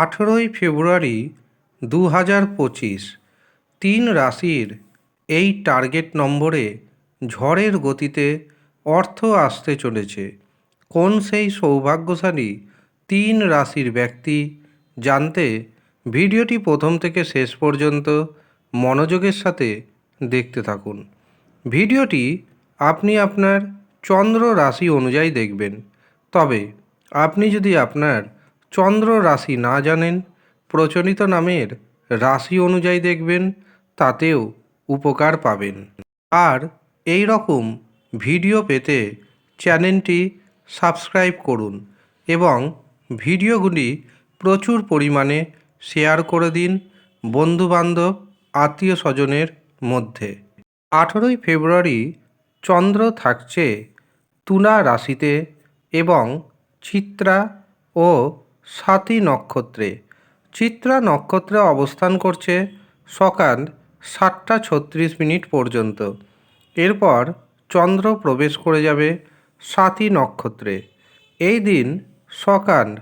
আঠেরোই ফেব্রুয়ারি দু হাজার পঁচিশ, তিন রাশির এই টার্গেট নম্বরে ঝড়ের গতিতে অর্থ আসতে চলেছে। কোন সেই সৌভাগ্যশালী তিন রাশির ব্যক্তি জানতে ভিডিওটি প্রথম থেকে শেষ পর্যন্ত মনোযোগের সাথে দেখতে থাকুন। ভিডিওটি আপনি আপনার চন্দ্র রাশি অনুযায়ী দেখবেন। তবে আপনি যদি আপনার চন্দ্র রাশি না জানেন, প্রচলিত নামের রাশি অনুযায়ী দেখবেন, তাতেও উপকার পাবেন। আর এই রকম ভিডিও পেতে চ্যানেলটি সাবস্ক্রাইব করুন এবং ভিডিওগুলি প্রচুর পরিমাণে শেয়ার করে দিন বন্ধুবান্ধব আত্মীয় স্বজনের মধ্যে। আঠেরোই ফেব্রুয়ারি চন্দ্র থাকছে তুলা রাশিতে এবং চিত্রা ও সাতী নক্ষত্রে। চিত্রা নক্ষত্রে অবস্থান করছে সকাল সাতটা ছত্রিশ মিনিট পর্যন্ত। এরপর চন্দ্র প্রবেশ করে যাবে সাতী নক্ষত্রে। এই দিন সকাল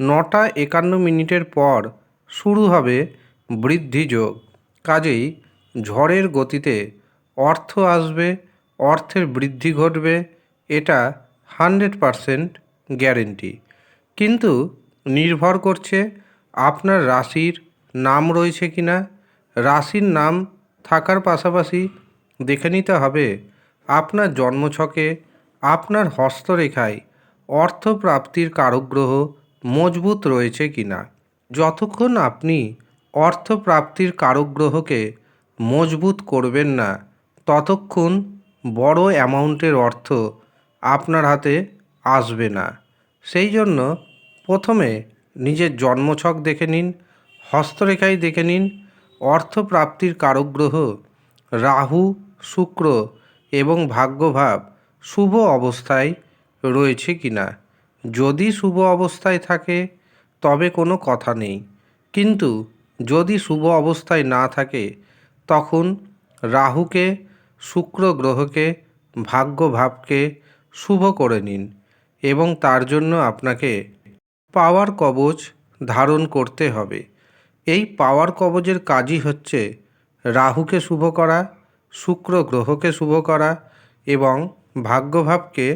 নটা একান্ন মিনিটের পর শুরু হবে বৃদ্ধি যোগ। কাজেই ঝড়ের গতিতে অর্থ আসবে, অর্থের বৃদ্ধি ঘটবে, এটা হান্ড্রেড পারসেন্ট গ্যারেন্টি। কিন্তু নির্ভর করছে আপনার রাশির নাম রয়েছে কি না। রাশির নাম থাকার পাশাপাশি দেখে নিতে হবে, আপনার জন্মছকে, আপনার হস্তরেখায় অর্থপ্রাপ্তির কারকগ্রহ মজবুত রয়েছে কি না। যতক্ষণ আপনি অর্থপ্রাপ্তির কারকগ্রহকে মজবুত করবেন না, ততক্ষণ বড় অ্যামাউন্টের অর্থ আপনার হাতে আসবে না। সেই জন্য প্রথমে নিজের জন্মছক দেখে নিন হস্তরেখায় দেখে নিন, অর্থপ্রাপ্তির কারকগ্রহ রাহু, শুক্র এবং ভাগ্যভাব শুভ অবস্থায় রয়েছে কি না যদি শুভ অবস্থায় থাকে, তবে কোনো কথা নেই। কিন্তু যদি শুভ অবস্থায় না থাকে, তখন রাহুকে শুক্র গ্রহকে ভাগ্যভাবকে শুভ করে নিন এবং তার জন্য আপনাকে পাওয়ার কবচ ধারণ করতে হবে। এই পাওয়ার কবচের কাজই হচ্ছে রাহুকে শুভ করা, শুক্র গ্রহকে শুভ করা এবং ভাগ্যভাবকে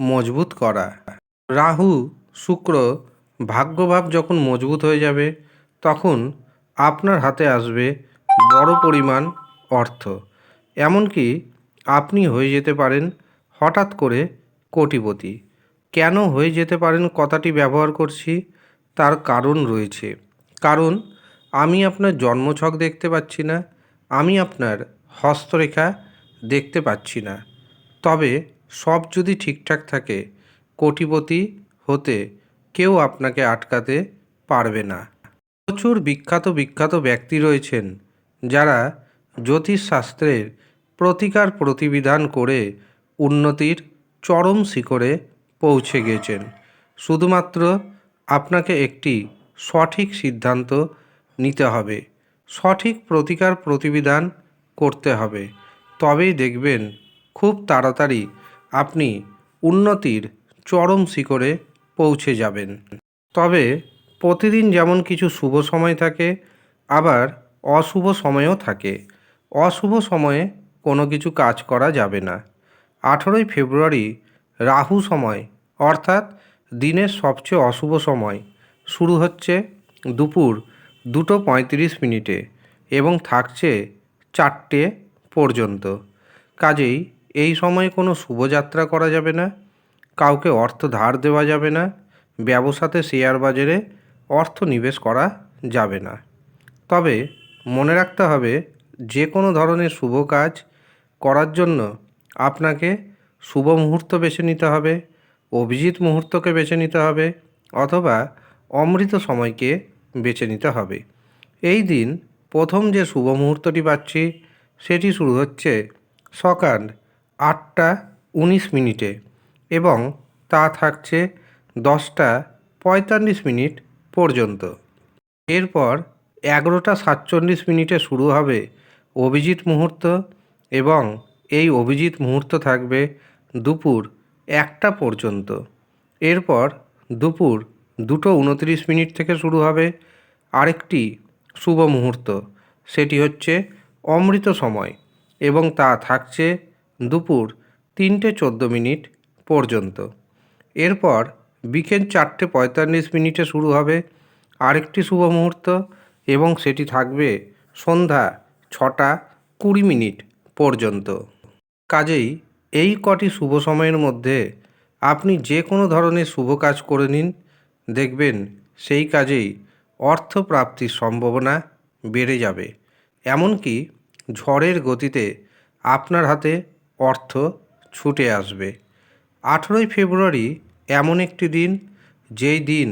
মজবুত করা। রাহু, শুক্র ভাগ্যভাব যখন মজবুত হয়ে যাবে, তখন আপনার হাতে আসবে বড় পরিমাণ অর্থ। এমনকি আপনি হয়ে যেতে পারেন হঠাৎ করে কোটিপতি। কেন হয়ে যেতে পারেন কথাটি ব্যবহার করছি, তার কারণ রয়েছে। কারণ, আমি আপনার জন্মছক দেখতে পাচ্ছি না, আমি আপনার হস্তরেখা দেখতে পাচ্ছি না। তবে সব যদি ঠিকঠাক থাকে, কোটিপতি হতে কেউ আপনাকে আটকাতে পারবে না। প্রচুর বিখ্যাত বিখ্যাত ব্যক্তি রয়েছেন, যারা জ্যোতিষশাস্ত্রের প্রতিকার প্রতিবিধান করে উন্নতির চরম শিখরে পৌঁছে গেছেন। শুধুমাত্র আপনাকে একটি সঠিক সিদ্ধান্ত নিতে হবে। সঠিক প্রতিকার প্রতিবিধান করতে হবে। তবেই দেখবেন খুব তাড়াতাড়ি আপনি উন্নতির চরম শিখরে পৌঁছে যাবেন। তবে প্রতিদিন যেমন কিছু শুভ সময় থাকে, আবার অশুভ সময়ও থাকে। অশুভ সময়ে কোনো কিছু কাজ করা যাবে না। আঠেরোই ফেব্রুয়ারি রাহু সময়। অর্থাৎ দিনের সবচেয়ে অশুভ সময়। শুরু হচ্ছে দুপুর দুটো পঁয়ত্রিশ মিনিটে এবং থাকছে চারটে পর্যন্ত। কাজেই এই সময়ে কোনো শুভযাত্রা করা যাবে না, কাউকে অর্থ ধার দেওয়া যাবে না, ব্যবসাতে শেয়ার বাজারে অর্থ নিবেশ করা যাবে না। তবে মনে রাখতে হবে, যে কোনো ধরনের শুভ কাজ করার জন্য আপনাকে শুভ মুহূর্ত বেছে নিতে হবে। অভিজিৎ মুহূর্তকে বেছে নিতে হবে অথবা অমৃত সময়কে বেছে নিতে হবে। এই দিন প্রথম যে শুভ মুহূর্তটি পাচ্ছি, সেটি শুরু হচ্ছে সকাল আটটা উনিশ মিনিটে এবং তা থাকছে দশটা পঁয়তাল্লিশ মিনিট পর্যন্ত। এরপর এগারোটা সাতচল্লিশ মিনিটে শুরু হবে অভিজিৎ মুহূর্ত এবং এই অভিজিৎ মুহূর্ত থাকবে দুপুর একটা পর্যন্ত। এরপর দুপুর দুটো উনত্রিশ মিনিট থেকে শুরু হবে আরেকটি শুভ মুহূর্ত। সেটি হচ্ছে অমৃত সময় এবং তা থাকছে দুপুর তিনটে চোদ্দ মিনিট পর্যন্ত। এরপর বিকেল চারটে পঁয়তাল্লিশ মিনিটে শুরু হবে আরেকটি শুভ মুহূর্ত এবং সেটি থাকবে সন্ধ্যা ছটা কুড়ি মিনিট পর্যন্ত। কাজেই এই কটি শুভ সময়ের মধ্যে আপনি যে কোনো ধরনের শুভ কাজ করে নিন। দেখবেন সেই কাজেই অর্থ প্রাপ্তির সম্ভাবনা বেড়ে যাবে। এমনকি ঝড়ের গতিতে আপনার হাতে অর্থ ছুটে আসবে। আঠেরোই ফেব্রুয়ারি এমন একটি দিন, যেই দিন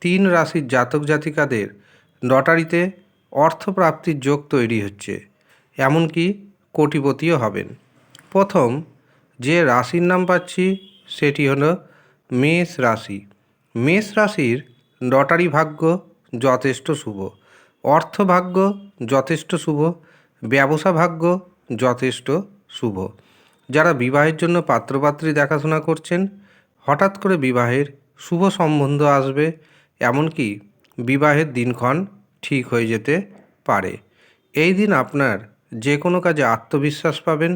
তিন রাশির জাতক জাতিকাদের লটারিতে অর্থপ্রাপ্তির যোগ তৈরি হচ্ছে, এমনকি কোটিপতিও হবেন। প্রথম যে রাশির নাম পাচ্ছি সেটি হলো মেষ রাশি। মেষ রাশির লটারি ভাগ্য যথেষ্ট শুভ। অর্থ ভাগ্য যথেষ্ট শুভ। ব্যবসা ভাগ্য যথেষ্ট শুভ। যারা বিবাহের জন্য পাত্রপাত্রী দেখাশোনা করছেন, হঠাৎ করে বিবাহের শুভ সম্বন্ধ আসবে, এমনকি বিবাহের দিনক্ষণ ঠিক হয়ে যেতে পারে। এই দিন আপনার যে কোনো কাজে আত্মবিশ্বাস পাবেন,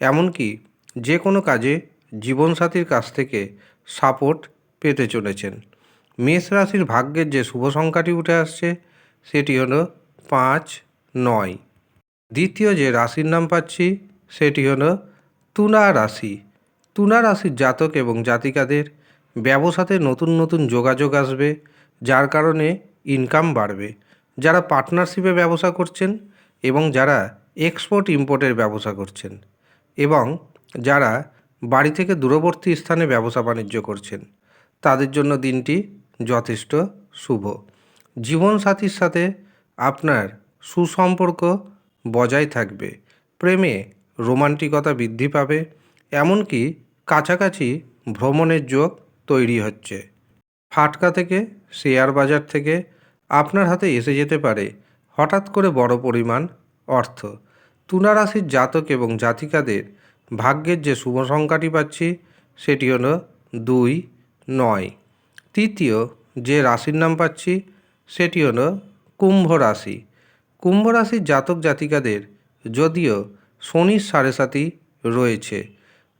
এমনকি যে কোনো কাজে জীবনসাথীর কাছ থেকে সাপোর্ট পেতে চলেছেন। মেষ রাশির ভাগ্যের যে শুভ সংখ্যাটি উঠে আসছে, সেটি হলো পাঁচ, নয়। দ্বিতীয় যে রাশির নাম পাচ্ছি, সেটি হলো তুলা রাশি। তুলা রাশির জাতক এবং জাতিকাদের ব্যবসাতে নতুন নতুন যোগাযোগ আসবে, যার কারণে ইনকাম বাড়বে। যারা পার্টনারশিপে ব্যবসা করছেন এবং যারা এক্সপোর্ট ইম্পোর্টের ব্যবসা করছেন এবং যারা বাড়ি থেকে দূরবর্তী স্থানে ব্যবসা বাণিজ্য করছেন, তাদের জন্য দিনটি যথেষ্ট শুভ। জীবনসাথীর সাথে আপনার সুসম্পর্ক বজায় থাকবে, প্রেমে রোমান্টিকতা বৃদ্ধি পাবে, এমনকি কাছাকাছি ভ্রমণের যোগ তৈরি হচ্ছে। ফাটকা থেকে, শেয়ার বাজার থেকে আপনার হাতে এসে যেতে পারে হঠাৎ করে বড় পরিমাণ অর্থ। তুলা রাশির জাতক এবং জাতিকাদের ভাগ্যের যে শুভ সংখ্যাটি পাচ্ছি, সেটি হলো দুই, নয়। তৃতীয় যে রাশির নাম পাচ্ছি, সেটি হলো কুম্ভ রাশি। কুম্ভ রাশির জাতক জাতিকাদের যদিও শনির সাড়ে সাথী রয়েছে,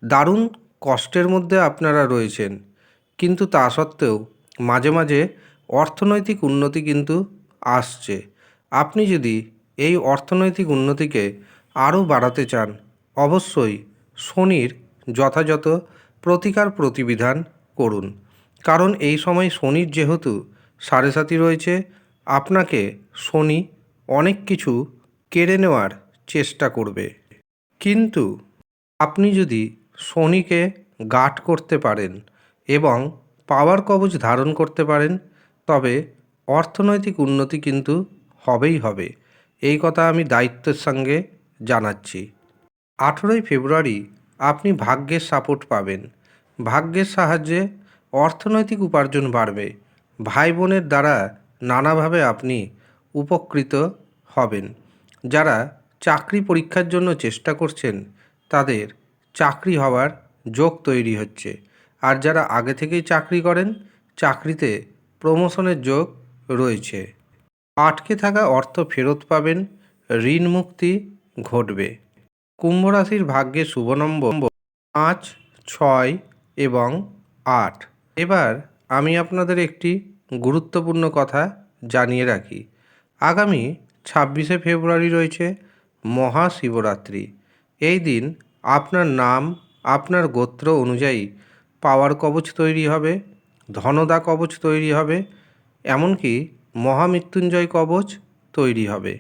দারুণ কষ্টের মধ্যে আপনারা রয়েছেন। কিন্তু তা সত্ত্বেও মাঝে মাঝে অর্থনৈতিক উন্নতি কিন্তু আসছে। আপনি যদি এই অর্থনৈতিক উন্নতিকে আরও বাড়াতে চান, অবশ্যই শনির যথাযথ প্রতিকার প্রতিবিধান করুন। কারণ এই সময় শনির যেহেতু সাড়ে সাথী রয়েছে, আপনাকে শনি অনেক কিছু কেড়ে নেওয়ার চেষ্টা করবে। কিন্তু আপনি যদি শনিকে গাঠ করতে পারেন এবং পাওয়ার কবচ ধারণ করতে পারেন, তবে অর্থনৈতিক উন্নতি কিন্তু হবেই হবে। এই কথা আমি দায়িত্বের সঙ্গে জানাচ্ছি। আঠেরোই ফেব্রুয়ারি আপনি ভাগ্যের সাপোর্ট পাবেন। ভাগ্যের সাহায্যে অর্থনৈতিক উপার্জন বাড়বে। ভাই বোনের দ্বারা নানাভাবে আপনি উপকৃত হবেন। যারা চাকরি পরীক্ষার জন্য চেষ্টা করছেন, তাদের চাকরি হওয়ার যোগ তৈরি হচ্ছে। আর যারা আগে থেকেই চাকরি করেন, চাকরিতে প্রমোশনের যোগ রয়েছে। আটকে থাকা অর্থ ফেরত পাবেন, ঋণ মুক্তি ঘটবে। কুম্ভ রাশির ভাগ্যে শুভ নম্বর পাঁচ, ছয় এবং আট। এবার আমি আপনাদের একটি গুরুত্বপূর্ণ কথা জানিয়ে রাখি। আগামী ছাব্বিশে ফেব্রুয়ারি রয়েছে মহাশিবরাত্রি। এই দিন আপনার নাম, আপনার গোত্র অনুযায়ী পাওয়ার কবচ তৈরি হবে, ধনদা কবচ তৈরি হবে, এমনকি মহামৃত্যুঞ্জয় কবচ তৈরি হবে।